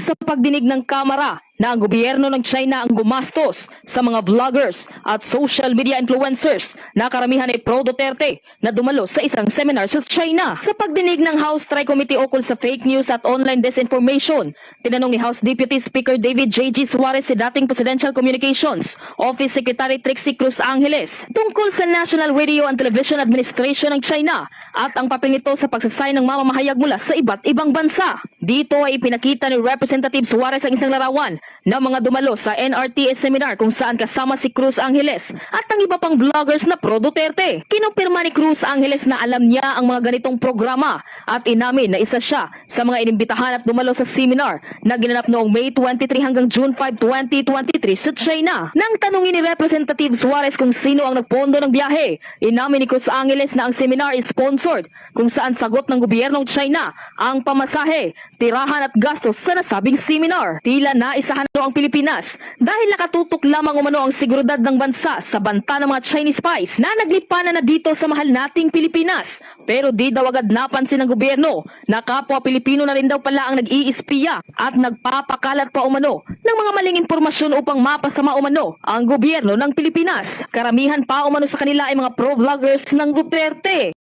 Sa pagdinig ng Kamara na ang gobyerno ng China ang gumastos sa mga vloggers at social media influencers na karamihan ay pro-Duterte na dumalo sa isang seminar sa China. Sa pagdinig ng House Tri-Committee ukol sa fake news at online disinformation, tinanong ni House Deputy Speaker David J.G. Suarez si dating Presidential Communications Office Secretary Trixie Cruz Angeles tungkol sa National Radio and Television Administration ng China at ang papel nito sa pagsasay ng mamamahayag mula sa iba't ibang bansa. Dito ay ipinakita ni Representative Suarez ang isang larawan ng mga dumalo sa NRTS seminar kung saan kasama si Cruz Angeles at ang iba pang vloggers na pro Duterte. Kinumpirma ni Cruz Angeles na alam niya ang mga ganitong programa at inamin na isa siya sa mga inimbitahan at dumalo sa seminar na ginanap noong May 23 hanggang June 5, 2023 sa China. Nang tanungin ni Representative Suarez kung sino ang nagpondo ng biyahe, inamin ni Cruz Angeles na ang seminar is sponsored kung saan sagot ng gobyernong China ang pamasahe, tirahan at gastos sa nasabing seminar. Tila naisahan ano ang Pilipinas dahil nakatutok lamang umano ang seguridad ng bansa sa banta ng mga Chinese spies na naglipanan na dito sa mahal nating Pilipinas. Pero di daw agad napansin ng gobyerno na kapwa Pilipino na rin daw pala ang nag-iispiya at nagpapakalat pa umano ng mga maling impormasyon upang mapasama umano ang gobyerno ng Pilipinas. Karamihan pa umano sa kanila ay mga pro-vloggers ng Duterte.